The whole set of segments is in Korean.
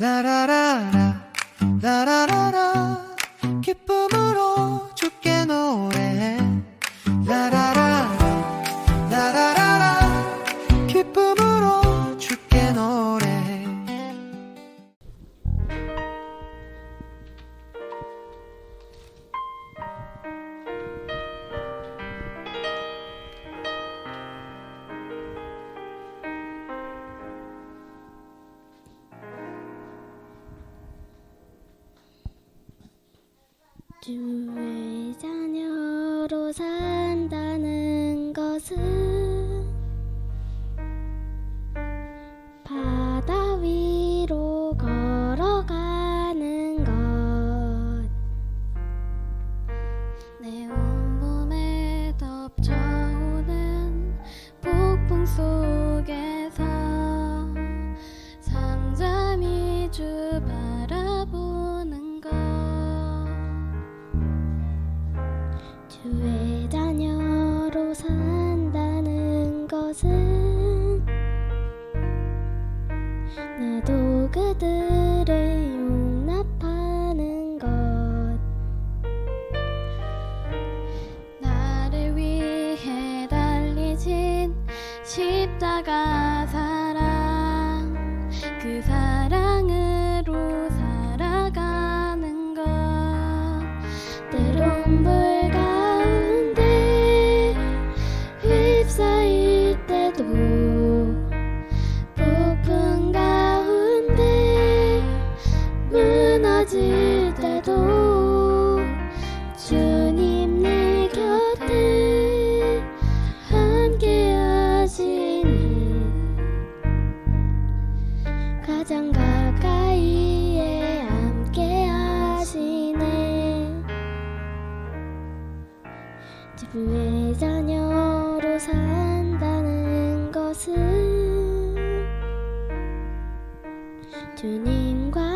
La da da da da da da da 주의 자녀로 산다는 것은 것은 나도 그들을 용납하는 것. 나를 위해 달리진 십자가 사랑 그 사랑으로 살아가는 것. 때론 가장 가까이에 함께 하시네. 지부의 자녀로 산다는 것은 주님과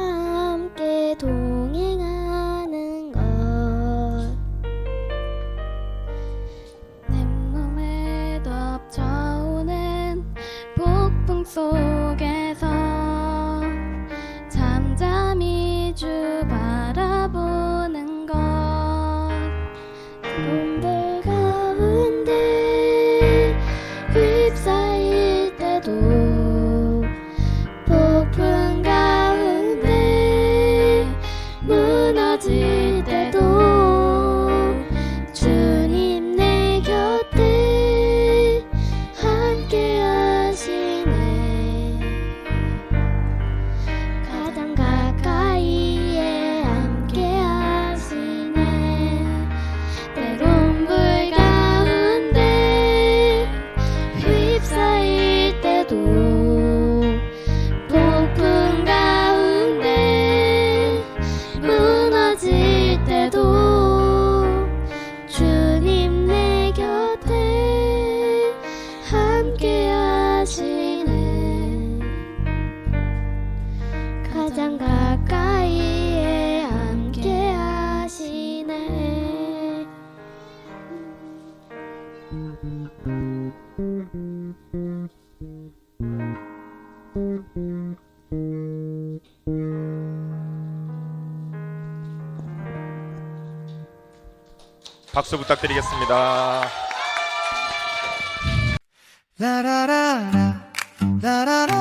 박수 부탁드리겠습니다. 라라라라 라라라